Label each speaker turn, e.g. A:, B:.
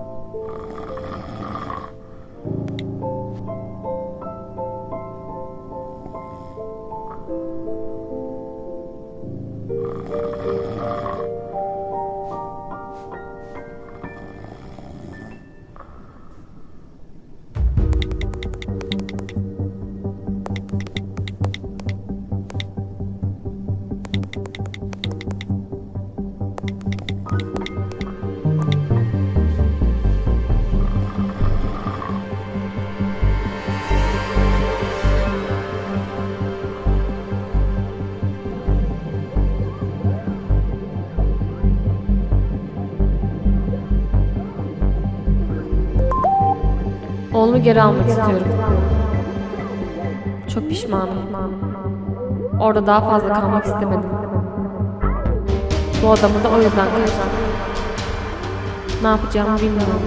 A: Thank you. Oğlumu geri almak istiyorum. Çok pişmanım. Orada daha fazla kalmak istemedim. Bu adamı da o yüzden kaçtım. Ne yapacağımı bilmiyorum.